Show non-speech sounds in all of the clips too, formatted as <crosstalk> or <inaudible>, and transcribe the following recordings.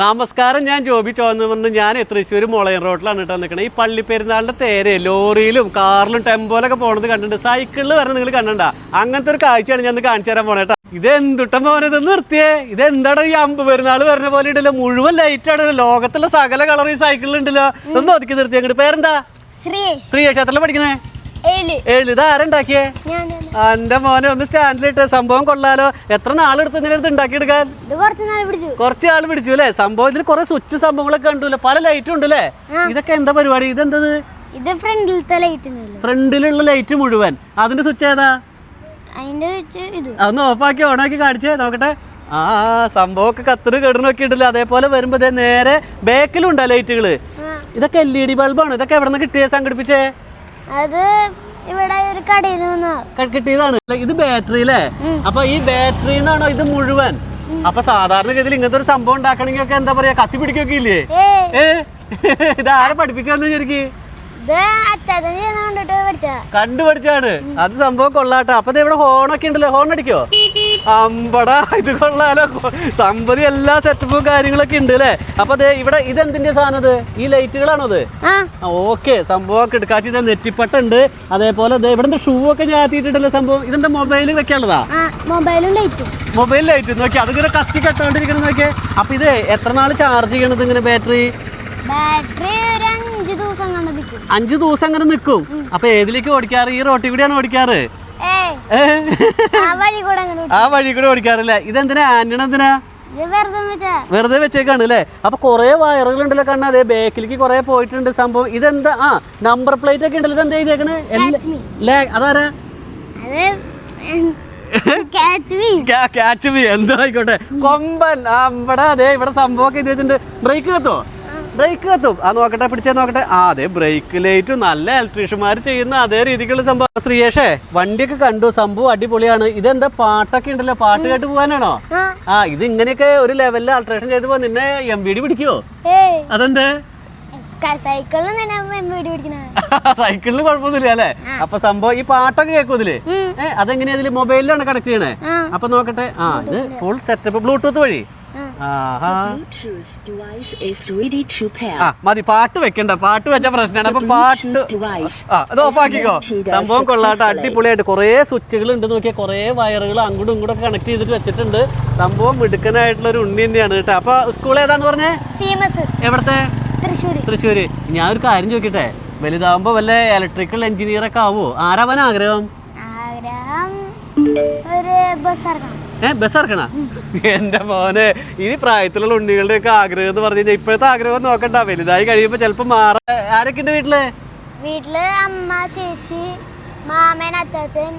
നമസ്കാരം ഞാൻ ജോബി ചോന്ന് പറഞ്ഞു ഞാൻ തൃശ്ശൂർ മുളയൻ റോഡിലാണ് കേട്ടോ നിൽക്കുന്നത് ഈ പള്ളി പെരുന്നാളിന്റെ തേരെ ലോറിയിലും കാറിലും ടെമ്പോലൊക്കെ പോണത് കണ്ടിട്ടുണ്ട്. സൈക്കിളിൽ വരണം നിങ്ങൾ കണ്ടണ്ട അങ്ങനത്തെ ഒരു കാഴ്ചയാണ് ഞാൻ കാണിച്ചു തരാൻ പോണേട്ടാ ഇത് എന്തുട്ട മോനെ ഇത് നിർത്തിയേ? ഇത് എന്താണ് ഈ അമ്പ് പെരുന്നാൾ വരുന്ന പോലെ ഇടല്ലോ മുഴുവൻ ലൈറ്റ് ആണ്. ലോകത്തുള്ള സകല കളർ ഈ സൈക്കിളിൽ ഉണ്ടല്ലോ. ഒന്ന് ഒതുക്കി നിർത്തി അങ്ങോട്ട് പേരെന്താ? ശ്രീ ക്ഷേത്രത്തിൽ പഠിക്കണേ? ഏഴ്. ഏഴ്. ഇത് ആരുണ്ടാക്കിയേ എന്റെ മോനെ ഒന്ന് സ്റ്റാൻഡിലിട്ട് സംഭവം കൊള്ളാലോ. എത്ര നാളെടുത്ത് ഇങ്ങനെ എടുത്ത് ഉണ്ടാക്കിയെടുക്കാൻ? കുറച്ച് പിടിച്ചു. ആൾ പിടിച്ചു അല്ലേ? സംഭവം ഇതിൽ കുറെ സ്വിച്ച് സംഭവങ്ങളൊക്കെ കണ്ടു പല ലൈറ്റും ഉണ്ട് അല്ലേ ഇതൊക്കെ എന്താ പരിപാടി? ഇതെന്തത്? ഇത് ഫ്രണ്ടിലത്തെ ലൈറ്റ് ഫ്രണ്ടിലുള്ള ലൈറ്റ് മുഴുവൻ. അതിന്റെ സ്വിച്ച് ഏതാ? അതൊന്ന് ഓഫാക്കി ഓണാക്കി കാണിച്ചേ. നോക്കട്ടെ. ആ സംഭവമൊക്കെ കത്തിന് കെടുന്നൊക്കെ ഉണ്ടല്ലോ അതേപോലെ വരുമ്പോ നേരെ ബാക്കിലും ഉണ്ടോ ലൈറ്റുകൾ ഇതൊക്കെ എൽ ഇ ഡി ബൾബാണ് ഇതൊക്കെ എവിടെ നിന്ന് കിട്ടിയ? സംഘടിപ്പിച്ചേ? അത് ഇവിടെ ഒരു കടയിൽ കിട്ടിയതാണ് ഇത് ബാറ്ററി അല്ലേ അപ്പൊ ഈ ബാറ്ററി നിന്നാണോ ഇത് മുഴുവൻ? അപ്പൊ സാധാരണഗതിയിൽ ഇങ്ങനത്തെ ഒരു സംഭവം ഉണ്ടാക്കണമെങ്കിൽ ഒക്കെ എന്താ പറയാ കത്തി പിടിക്കൊക്കെ ഇല്ലേ? ഏ. <laughs> ഇത് ആരെ പഠിപ്പിച്ചു ശരിക്ക് കണ്ടുപഠിച്ചാണ് അത് സംഭവം കൊള്ളാട്ടോ. അപ്പൊ ഇവിടെ ഹോണൊക്കെ ഉണ്ടല്ലോ. ഹോൺ അടിക്കോ? അമ്പടാ ഇത് കൊള്ളാലോ. സമ്പതി എല്ലാ സെറ്റപ്പും കാര്യങ്ങളൊക്കെ ഉണ്ട് അല്ലേ അപ്പൊ അതെ ഇവിടെ ഇതെന്തിന്റെ സാധനം ഇത് ഈ ലൈറ്റുകളാണോ ഇത് ആ. ഓക്കെ സംഭവം കിടക്കാച്ചി ഇത് നെറ്റിപ്പട്ടുണ്ട് അതേപോലെ അതെ ഇവിടെ ഷൂ ഒക്കെ ഞാത്തിയിട്ടുണ്ടല്ലോ സംഭവം? ഇതെന്താ മൊബൈൽ വെക്കാനുള്ളതാ? മൊബൈലും ലൈറ്റും മൊബൈൽ ലൈറ്റ് നോക്കി അതിങ്ങനെ കത്തി കെട്ടോണ്ടിരിക്കണം നോക്കിയേ. അപ്പൊ ഇത് എത്ര നാൾ ചാർജ് ചെയ്യണത് ഇങ്ങനെ ബാറ്ററി ബാറ്ററി ഒരു അഞ്ച് ദിവസം കണ്ട് നിൽക്കും അഞ്ചു ദിവസം അങ്ങനെ നിൽക്കും അപ്പൊ ഏതിലേക്ക് ഓടിക്കാറ്? ഈ റോട്ടിൽ കൂടിയാണ് ഓടിക്കാറ്? ആ വഴി കൂടെ ഓടിക്കാറില്ല? ഇതെന്തിനാ? ആന്റണ എന്തിനാ? വെറുതെ വെച്ചാ. വെറുതെ വെച്ചേക്കാണ് അല്ലേ അപ്പൊ കുറെ വയറുകൾ ഉണ്ടല്ലോ കണ്ണ. അതെ ബേക്കിലേക്ക് കുറെ പോയിട്ടുണ്ട് സംഭവം. ഇതെന്താ? ആ നമ്പർ പ്ലേറ്റ് ഒക്കെ ഉണ്ടല്ലോ. ഇതെന്താ ചെയ്തേക്കണേ. അതാരാ? ക്യാച്ച് മീ എന്തോ ആയിക്കോട്ടെ. കൊമ്പൻ. അവിടെ അതെ ഇവിടെ സംഭവമൊക്കെ ഇത് വെച്ചിട്ടുണ്ട്. ബ്രേക്ക് കത്തോ? ബ്രേക്ക് കത്തും. ആ നോക്കട്ടെ പിടിച്ചേ നോക്കട്ടെ. ആ അതെ ബ്രേക്ക് ലൈറ്റും നല്ല ഇലക്ട്രീഷ്യന്മാർ ചെയ്യുന്ന അതേ രീതിക്കുള്ള സംഭവം. ശ്രീയേഷേ വണ്ടിയൊക്കെ കണ്ടു. സംഭവം അടിപൊളിയാണ്. ഇതെന്താ പാട്ടൊക്കെ ഉണ്ടല്ലോ. പാട്ട് കേട്ട് പോകാനാണോ? ആ. ഇത് ഇങ്ങനെയൊക്കെ ഒരു ലെവലിൽ അൾട്രേഷൻ ചെയ്ത് പോ നിന്നെ എം ബി ഡി പിടിക്കുവോ? അതെന്തേ? സൈക്കിളിന് <laughs> കുഴപ്പമൊന്നുമില്ല അല്ലേ? അപ്പൊ സംഭവം ഈ പാട്ടൊക്കെ കേൾക്കൂതിൽ അതെങ്ങനെയാ ഇതിൽ? മൊബൈലിലാണ് കണക്ട് ചെയ്യണേ? അപ്പൊ നോക്കട്ടെ. ആ ഇത് ഫുൾ സെറ്റപ്പ് ബ്ലൂടൂത്ത് വഴി. മതി പാട്ട് വെക്കണ്ട. പാട്ട് വെച്ച പ്രശ്നമാണ്. അപ്പൊ പാട്ട് അത് ഓഫാക്കിക്കോ. സംഭവം കൊള്ളാട്ടോ. അടിപൊളിയായിട്ട് കുറേ സ്വിച്ചുകൾ ഉണ്ട് നോക്കിയാൽ കുറേ വയറുകൾ അങ്ങോട്ടും ഇങ്ങോട്ടും ഒക്കെ കണക്ട് ചെയ്തിട്ട് വെച്ചിട്ടുണ്ട്. സംഭവം മിടുക്കനായിട്ടുള്ള ഒരു ഉണ്ണി തന്നെയാണ് കേട്ടോ. അപ്പൊ സ്കൂൾ ഏതാന്ന് പറഞ്ഞേ? എവിടത്തെ? തൃശ്ശൂര്. ഞാൻ ഒരു കാര്യം ചോദിക്കട്ടെ? വലുതാവുമ്പോ വല്ല ഇലക്ട്രിക്കൽ എഞ്ചിനീയർ ഒക്കെ ആവോ? ആരാവാൻ ആഗ്രഹം? ആഗ്രഹം ഒരു ബസ് ബസ് ഇറക്കണ എന്റെ മോനെ ഈ പ്രായത്തിലുള്ള ഉണ്ണികളുടെ ഒക്കെ ആഗ്രഹം എന്ന് പറഞ്ഞു കഴിഞ്ഞാൽ ഇപ്പോഴത്തെ ആഗ്രഹം നോക്കണ്ട. വലുതായി കഴിയുമ്പോ ചെലപ്പോ മാറ ആരൊക്കെ ഉണ്ട് വീട്ടിൽ? വീട്ടിൽ അമ്മ ചേച്ചി മാമൻ അച്ചാച്ചൻ.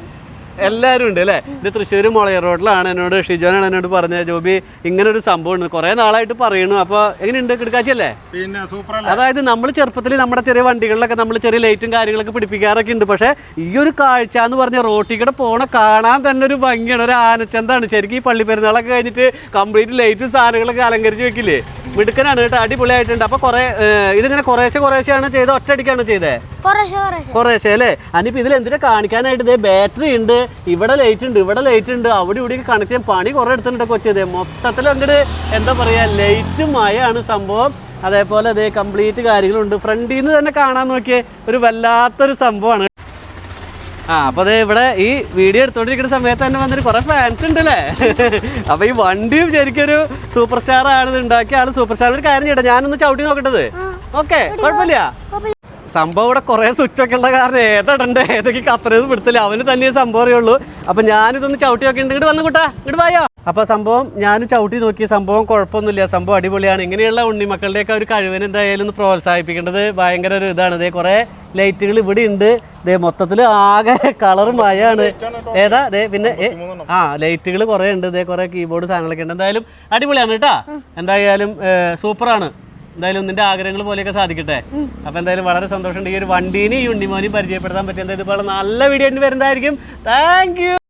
എല്ലാവരും ഉണ്ട് അല്ലേ? ഇത് തൃശ്ശൂർ മുളയർ റോഡിലാണ് എന്നോട് ഷിജോനാണ് എന്നോട് പറഞ്ഞത്. ജോബി ഇങ്ങനെ ഒരു സംഭവം ഉണ്ട് കുറെ നാളായിട്ട് പറയുന്നു. അപ്പൊ എങ്ങനെയുണ്ട് കിടക്കാച്ചല്ലേ പിന്നെ സൂപ്പർ അതായത് നമ്മൾ ചെറുപ്പത്തിൽ നമ്മുടെ ചെറിയ വണ്ടികളിലൊക്കെ നമ്മൾ ചെറിയ ലൈറ്റും കാര്യങ്ങളൊക്കെ പിടിപ്പിക്കാറൊക്കെ ഉണ്ട്. പക്ഷേ ഈ ഒരു കാഴ്ച എന്ന് പറഞ്ഞ റോട്ടിൽ കൂടെ പോണ കാണാൻ തന്നെ ഒരു ഭംഗിയാണ്. ഒരു ആനച്ചന്താണ്. ശരിക്കും ഈ പള്ളി പെരുന്നാളൊക്കെ കഴിഞ്ഞിട്ട് കംപ്ലീറ്റ് ലൈറ്റും സാധനങ്ങളൊക്കെ അലങ്കരിച്ച് വെക്കില്ലേ? മിടുക്കനാണ് കേട്ടോ അടിപൊളിയായിട്ടുണ്ട്. അപ്പൊ കുറെ ഇതിങ്ങനെ കുറേശ്ശെ കുറേശ്ശെയാണ് ചെയ്ത് ഒറ്റയടിക്കാണ് ചെയ്തേ? കുറേശ്ശെ അല്ലേ? അനിയിപ്പോൾ ഇതിൽ എന്തിനാ കാണിക്കാനായിട്ട് ഇതേ ബാറ്ററി ഉണ്ട് ഇവിടെ ലൈറ്റ് ഉണ്ട് ഇവിടെ ലൈറ്റ് ഉണ്ട്. അവിടെ ഇവിടെ കണക്ട് ചെയ്യാൻ പണി കുറെ എടുത്തിട്ടുണ്ട് കൊച്ചത് മൊത്തത്തിൽ അങ്ങോട്ട് എന്താ പറയാ ലൈറ്റ് മയാണ് സംഭവം. അതേപോലെ അതേ കംപ്ലീറ്റ് കാര്യങ്ങളുണ്ട്. ഫ്രണ്ടിൽ നിന്ന് തന്നെ കാണാൻ നോക്കിയേ ഒരു വല്ലാത്തൊരു സംഭവമാണ്. ആ അപ്പൊ അതെ ഇവിടെ ഈ വീഡിയോ എടുത്തോണ്ടിരിക്കുന്ന സമയത്ത് തന്നെ വന്നിട്ട് കുറെ ഫാൻസ് ഉണ്ട് അല്ലേ അപ്പൊ ഈ വണ്ടിയും ശരിക്കും ഒരു സൂപ്പർ സ്റ്റാർ ആണ് ഉണ്ടാക്കിയ ആൾ സൂപ്പർ സ്റ്റാർ ഒരു കാര്യം ചെയ്യട്ടെ ഞാനൊന്ന് ചവിട്ടി നോക്കട്ടത്. ഓക്കെ കുഴപ്പമില്ല. സംഭവം ഇവിടെ കുറെ സ്വിച്ച് ഒക്കെ ഉള്ള കാരണം ഏതടണ്ടേ? ഏതൊക്കെ അത്രയും പിടുത്തില്ല? അവന് തന്നെ സംഭവം അറിയുള്ളൂ. അപ്പൊ ഞാനിതൊന്ന് ചവിട്ടി നോക്കി ഇങ്ങോട്ട് വന്നു കൂട്ടാ. ഇങ്ങോട്ട് വായോ? അപ്പൊ സംഭവം ഞാൻ ചവിട്ടി നോക്കിയ സംഭവം കുഴപ്പമൊന്നുമില്ല സംഭവം അടിപൊളിയാണ്. ഇങ്ങനെയുള്ള ഉണ്ണിമക്കളുടെയൊക്കെ ഒരു കഴിവിനെ എന്തായാലും ഒന്ന് പ്രോത്സാഹിപ്പിക്കേണ്ടത് ഭയങ്കര ഒരു ഇതാണ്. ഇതേ കുറേ ലൈറ്റുകൾ ഇവിടെ ഉണ്ട്. ദേ മൊത്തത്തിൽ ആകെ <laughs> കളർ മഴയാണ് ഏതാ? ദേ പിന്നെ ആ ലൈറ്റുകൾ കുറെ ഉണ്ട്. ദേ കുറേ കീബോർഡ് സാധനങ്ങളൊക്കെ ഉണ്ട്. എന്തായാലും അടിപൊളിയാണ് കേട്ടാ. എന്തായാലും സൂപ്പറാണ്. എന്തായാലും നിന്റെ ആഗ്രഹങ്ങൾ പോലെയൊക്കെ സാധിക്കട്ടെ. അപ്പൊ എന്തായാലും വളരെ സന്തോഷമുണ്ട്. ഈ ഒരു വണ്ടീനെ ഈ പരിചയപ്പെടുത്താൻ പറ്റിയ ഇതുപോലെ നല്ല വീഡിയോ വരുന്നതായിരിക്കും. താങ്ക്